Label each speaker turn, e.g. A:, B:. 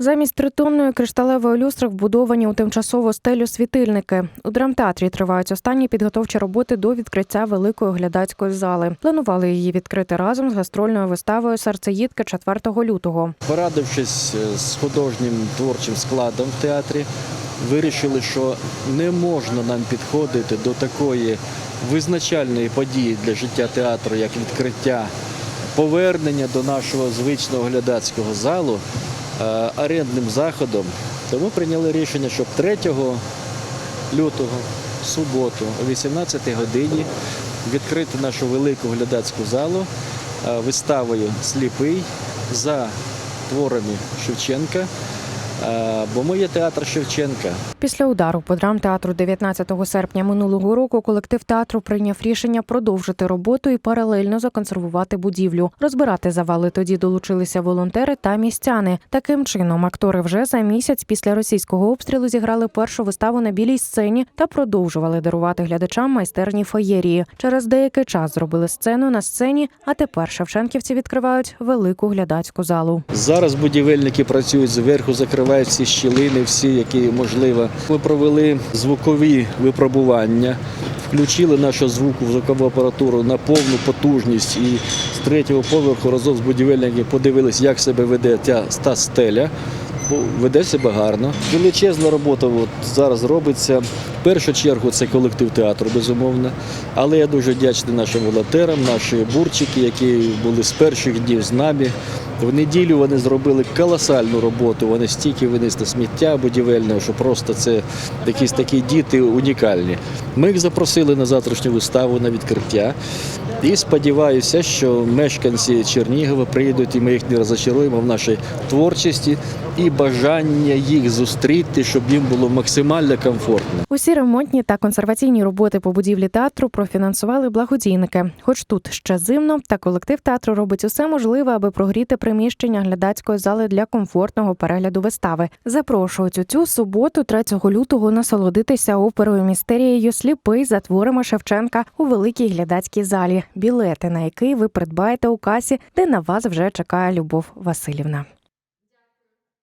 A: Замість тритонної кришталевої люстри вбудовані у тимчасову стелю світильники. У драмтеатрі тривають останні підготовчі роботи до відкриття великої глядацької зали. Планували її відкрити разом з гастрольною виставою серцеїдки 4 лютого.
B: Порадившись е, з художнім творчим складом в театрі, вирішили, що не можна нам підходити до такої визначальної події для життя театру, як відкриття повернення до нашого звичного глядацького залу орендним заходом. то ми прийняли рішення, щоб 3 лютого, суботу, о 18 годині відкрити нашу велику глядацьку залу е, виставою Сліпий за творами Шевченка. Е, Бо ми є театр Шевченка.
A: Після удару по драмтеатру 19 серпня минулого року колектив театру прийняв рішення продовжити роботу і паралельно законсервувати будівлю. Розбирати завали тоді долучилися волонтери та містяни. Таким чином, актори вже за місяць після російського обстрілу зіграли першу виставу на білій сцені та продовжували дарувати глядачам майстерні феєрії. Через деякий час зробили сцену на сцені, а тепер шевченківці відкривають велику глядацьку залу.
B: Зараз будівельники працюють зверху, закривають всі щілини, всі, які можливо. Ми провели звукові випробування, включили нашу звуку звукову апаратуру на повну потужність і з третього поверху разом з будівельниками подивилися, як себе веде ця стеля. Веде себе гарно. Величезна робота от зараз робиться. В першу чергу це колектив театру, безумовно. Але я дуже вдячний нашим волонтерам, наші бурчики, які були з перших днів з нами. В неділю вони зробили колосальну роботу. Вони стільки винесли сміття будівельного, що просто це якісь такі діти унікальні. Ми їх запросили на завтрашню виставу на відкриття. І сподіваюся, що мешканці Чернігова приїдуть і ми їх не розочаруємо в нашій творчості і бажання їх зустріти, щоб їм було максимально комфортно.
A: Усі ремонтні та консерваційні роботи по будівлі театру профінансували благодійники. Хоч тут ще зимно, та колектив театру робить усе можливе, аби прогріти приміщення глядацької зали для комфортного перегляду вистави. Запрошують у цю суботу, 3 лютого, насолодитися оперою містерією сліпий за творами Шевченка у великій глядацькій залі. Білети, на який ви придбаєте у касі, де на вас вже чекає Любов Васильівна.